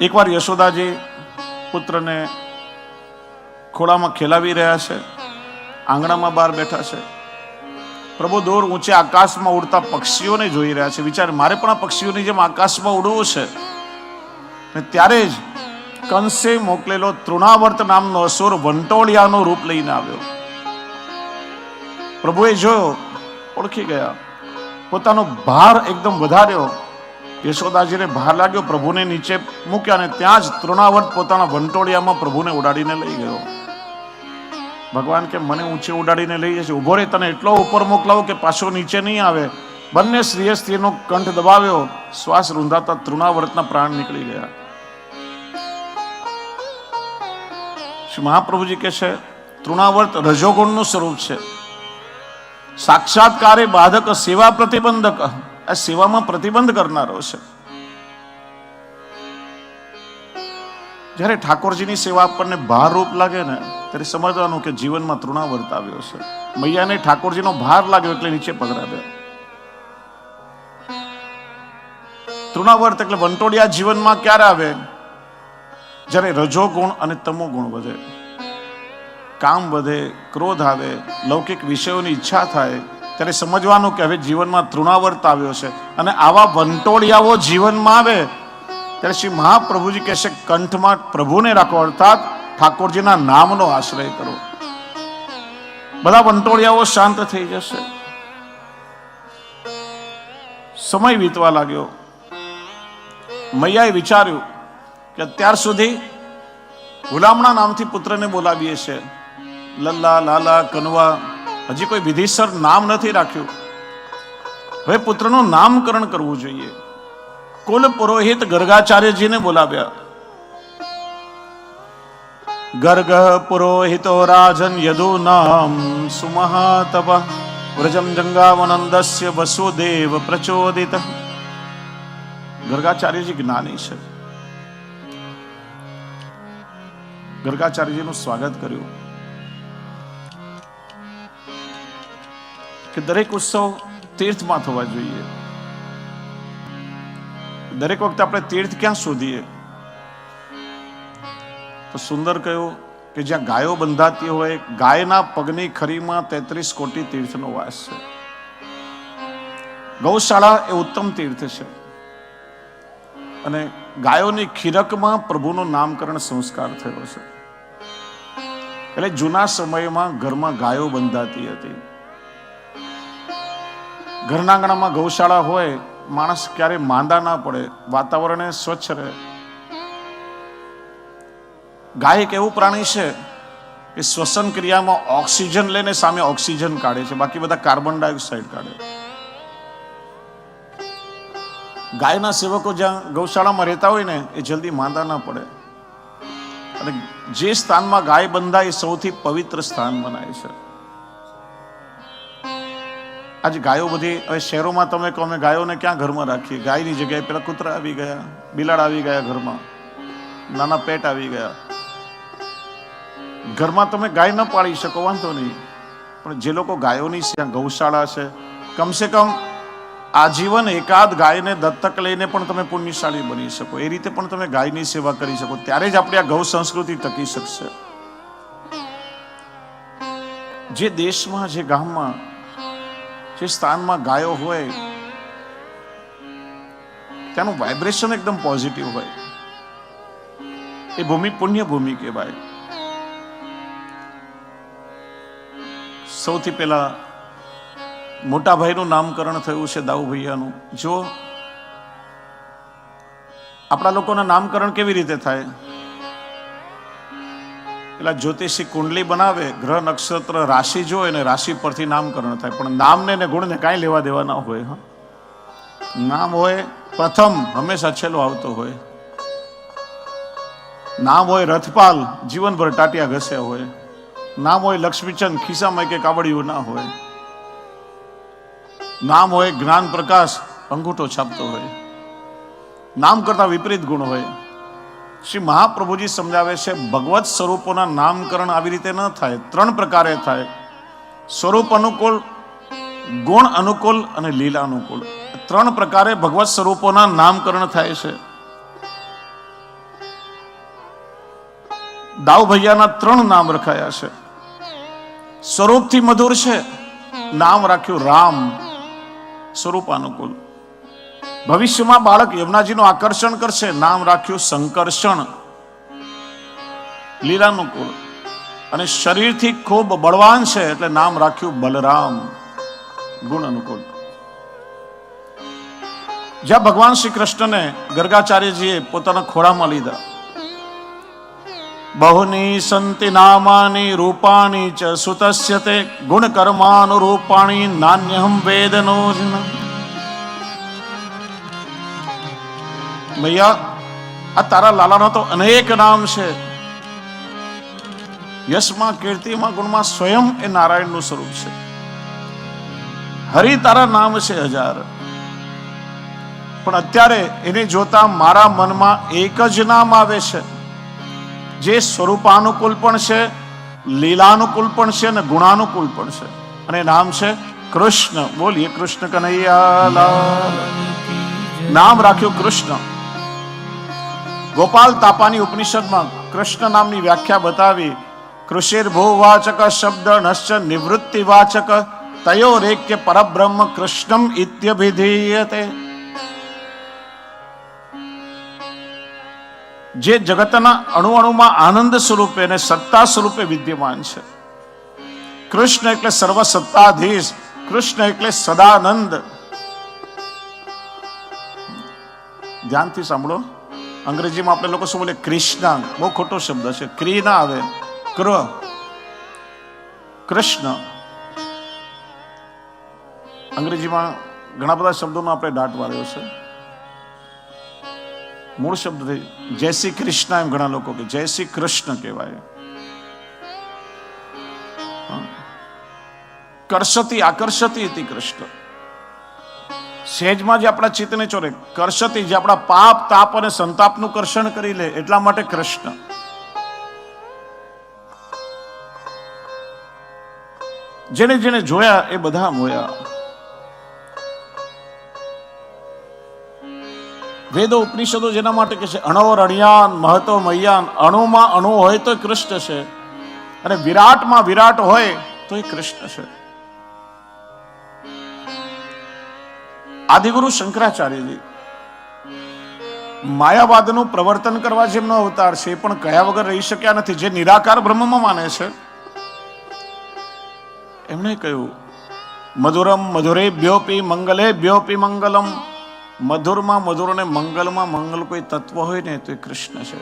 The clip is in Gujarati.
એકવાર યશોદાજી પુત્રને ખોળામાં ખેલાવી રહ્યા છે, આંગણામાં બહાર બેઠા છે. પ્રભુ દોર ઊંચે આકાશમાં ઉડતા પક્ષીઓને જોઈ રહ્યા છે. વિચાર, મારે પણ આ પક્ષીઓની જેમ આકાશમાં ઉડવું છે. ને ત્યારે જ કંસે મોકલેલો તૃણાવર્ત નામનો અસુર વંટોળિયાનું રૂપ લઈને આવ્યો. પ્રભુએ જોયો ઓળખી ગયા, પોતાનો ભાર એકદમ વધાર્યો યશોદાજીને ભાર લાગ્યો, પ્રભુને નીચે મૂક્યા અને ત્યાં જ તૃણાવર્ત પોતાના વંટોળિયામાં પ્રભુને ઉડાડીને લઈ ગયો. ભગવાન કે મને ઊંચે ઉડાડીને લઈ જશે. ઊભો રહી તને એટલો ઉપર મોકલાવો કે પાછો નીચે નહીં આવે. બંને સ્ત્રીએ સ્ત્રીનો કંઠ દબાવ્યો. શ્વાસ રૂંધાતા તૃણાવર્તના પ્રાણ નીકળી ગયા. શ્રી મહાપ્રભુજી કહે છે, તૃણાવર્ત રજોગુણનું સ્વરૂપ છે. સાક્ષાત્કારે બાધક સેવા પ્રતિબંધક આ સેવામાં પ્રતિબંધ કરનારો છે. જ્યારે ઠાકોરજીની સેવા આપણને ભારરૂપ લાગે ને, ત્યારે સમજવાનું કે જીવનમાં તૃણાવર્ત આવ્યો છે. મૈયાને ઠાકોરજીનો ભાર લાગ્યો એટલે નીચે પધરાવ્યો તૃણાવર્ત એટલે વંટોડિયા જીવનમાં ક્યારે આવે? જ્યારે રજો ગુણ અને તમો ગુણ વધે. કામ વધે, ક્રોધ આવે, લૌકિક વિષયોની ઈચ્છા થાય ત્યારે સમજવાનું કે હવે જીવનમાં તૃણાવર્ત આવ્યો છે. અને આવા વંટોળિયાઓ જીવનમાં આવે, ત્યારે શ્રી મહાપ્રભુજી કહેશે કંઠમાં પ્રભુને રાખો, અર્થાત ઠાકોરજીના નામનો આશ્રય કરો. બધા વંટોળિયાઓ શાંત થઈ જશે. સમય વીતવા લાગ્યો. મૈયાએ વિચાર્યું કે અત્યાર સુધી ગુલામણા નામથી પુત્રને બોલાવીએ છે. લલ્લા લાલા કનવા હજી કોઈ વિધિસર નામ નથી રાખ્યું. હવે પુત્રનું નામકરણ કરવું જોઈએ. કુલ પુરોહિત ગર્ગાચાર્યજીને બોલાવ્યા. ગર્ગ પુરોહિતો રાજન યદુ નામ સુમહાતપ. વ્રજમ જંગાવનંદસ્ય વસુદેવ પ્રચોદિત. ગર્ગાચાર્યજી જ્ઞાની છે. ગર્ગાચાર્યજીનું સ્વાગત કર્યું. કે દરેક ઉત્સવ તીર્થમાં થવા જોઈએ. દરેક વખતે આપણે તીર્થ ક્યાં શોધીએ? તો સુંદર કહ્યું કે જ્યાં ગાયો બંધાતી હોય, ગાયના પગની ખરીમાં તેત્રીસ કોટી તીર્થનો વાસ છે. ગૌશાળા એ ઉત્તમ તીર્થ છે. અને ગાયોની ખીરકમાં પ્રભુનું નામકરણ સંસ્કાર થયો છે. એટલે જૂના સમયમાં ઘરમાં ગાયો બંધાતી હતી. ઘરના આંગણામાં ગૌશાળા હોય, માણસ ક્યારે માંદા ના પડે વાતાવરણ સ્વચ્છ રહે. ગાય એક એવું પ્રાણી છે કે શ્વસન ક્રિયામાં ઓક્સિજન લઈને સામે ઓક્સિજન કાઢે છે, બાકી બધા કાર્બન ડાયોક્સાઇડ કાઢે. ગાયના સેવકો જ્યાં ગૌશાળામાં રહેતા હોય ને, એ જલ્દી માંદા ના પડે. અને જે સ્થાનમાં ગાય બંધાય એ સૌથી પવિત્ર સ્થાન મનાય છે. આજે ગાયો બધી, હવે શહેરોમાં તમે કહો, અમે ગાયોને ક્યાં ઘરમાં રાખીએ? ગાયની જગ્યાએ પેલા કૂતરા આવી ગયા, બિલાડ આવી ગયા ઘરમાં, નાના પેટ આવી ગયા. ઘરમાં તમે ગાય ન પાળી શકો, વાંધો નહીં. પણ જે લોકો ગાયોની ગૌશાળા છે, કમસે કમ આજીવન એકાદ ગાયને દત્તક લઈને પણ તમે પુણ્યશાળી બની શકો. એ રીતે પણ તમે ગાયની સેવા કરી શકો. ત્યારે જ આપણી આ ગૌ સંસ્કૃતિ ટકી શકશે. જે દેશમાં, જે ગામમાં જે સ્થાનમાં ગાયો હોય ત્યાંનું વાઇબ્રેશન એકદમ પોઝિટિવ હોય. એ ભૂમિ પુણ્ય ભૂમિ કહેવાય. સૌથી પહેલા મોટા ભાઈનું નામકરણ થયું છે દાઉ ભૈયાનું. જો આપણા લોકોના નામકરણ કેવી રીતે થાય? પેલા જ્યોતિષી કુંડલી બનાવે, ગ્રહ નક્ષત્ર, રાશિ જોવે ને રાશિ પરથી નામકરણ થાય. પણ નામને ને ગુણને કાંઈ લેવા દેવા ના હોય, હા. નામ હોય પ્રથમ, હંમેશા છેલ્લો આવતો હોય. નામ હોય રથપાલ, જીવનભર ટાટિયા ઘસ્યા હોય. નામ હોય લક્ષ્મીચંદ, ખિસ્સામાં કે કાવડિયું ના હોય. નામ હોય જ્ઞાન પ્રકાશ, અંગૂઠો છાપતો હોય. નામ કરતા વિપરીત ગુણ હોય. શ્રી મહાપ્રભુજી સમજાવે છે, ભગવત સ્વરૂપોના નામકરણ આવી રીતે ન થાય. ત્રણ પ્રકારે થાય. સ્વરૂપ અનુકૂળ, ગુણ અનુકૂળ અને લીલા અનુકૂળ. ત્રણ પ્રકારે ભગવત સ્વરૂપોના નામકરણ થાય છે. દાવ ભૈયાના ત્રણ નામ રખાયા છે. સ્વરૂપથી મધુર છે. નામ રાખ્યું રામ. સ્વરૂપ અનુકૂળ. ભવિષ્યમાં બાળક યમુનાજીનું આકર્ષણ કરશે. નામ રાખ્યું સંકર્ષણ. લીલાનુકૂળ. અને શરીરથી ખૂબ બળવાન છે એટલે નામ રાખ્યું બલરામ. ગુણ અનુકૂળ. જ્યાં ભગવાન શ્રી કૃષ્ણને ગર્ગાચાર્યજીએ પોતાના ખોળામાં લીધા. બહુની સંતિ નામાની રૂપાણી ચ સુતસ્ય તે ગુણ કર્માનુરૂપાણી નાન્યહમ વેદનો ભૈયા આ તારા લાલાના તો અનેક નામ છે. યશમાં, કીર્તિમાં, ગુણમાં સ્વયં એ નારાયણનું સ્વરૂપ છે. હરિ તારા નામ છે હજાર. પણ અત્યારે એને જોતા મારા મનમાં એક જ નામ આવે છે. જે સ્વરૂપાનુકૂળ પણ છે, લીલાનુકૂળ પણ છે અને ગુણાનુકૂળ પણ છે. અને નામ છે કૃષ્ણ. બોલીએ કૃષ્ણ કનૈયા નામ રાખ્યું કૃષ્ણ. ગોપાલ તાપાની ઉપનિષદમાં કૃષ્ણ નામની વ્યાખ્યા બતાવી, કૃષિર ભૂવાચક શબ્દ નશ્ચ નિવૃત્તિ વાચક, તયો રેક્ય પરબ્રહ્મ કૃષ્ણમ ઇત્યભિધીયતે. જે જગતના અણુ અણુમાં આનંદ સ્વરૂપે અને સત્તા સ્વરૂપે વિદ્યમાન છે. કૃષ્ણ એટલે સર્વ સત્તાધીશ કૃષ્ણ એટલે સદાનંદ. ધ્યાનથી સાંભળો. અંગ્રેજીમાં આપણે લોકો શું બોલે? કૃષ્ણ બહુ ખોટો શબ્દ છે. ક્રી ના આવે. કૃ કૃષ્ણ. અંગ્રેજીમાં ઘણા બધા શબ્દોનો આપણે દાટ વાળ્યો છે. મૂળ શબ્દથી જય શ્રી કૃષ્ણ એમ ઘણા લોકો કે જય શ્રી કૃષ્ણ કહેવાય. કરશતી, આકર્ષતી હતી કૃષ્ણ. સહેજમાં જે આપણા ચિત્તને ચોરે, કરશતી, જે આપણા પાપ, તાપ અને સંતાપનું કર્ષણ કરી લે, એટલા માટે કૃષ્ણ. જેને જેને જોયા, એ બધા મોયા. વેદો ઉપનિષદો જેના માટે કે છે, અણો, રણિયાન, મહતો, મૈયાન, અણુમાં અણુ હોય તો કૃષ્ણ છે. અને વિરાટમાં વિરાટ હોય તો એ કૃષ્ણ છે. આદિગુરુ શંકરાચાર્યજી, માયાવાદનું પ્રવર્તન કરવા જેમનો અવતાર છે, એ પણ કયા વગર રહી શક્યા નથી, જે નિરાકાર બ્રહ્મમાં માને છે? એમણે કહ્યું, મધુરમ મધુરે બ્યોપી મંગલે બ્યોપી મંગલમ. મધુરમાં મધુર અને મંગલમાં મંગલ કોઈ તત્વ હોય ને, તો એ કૃષ્ણ છે.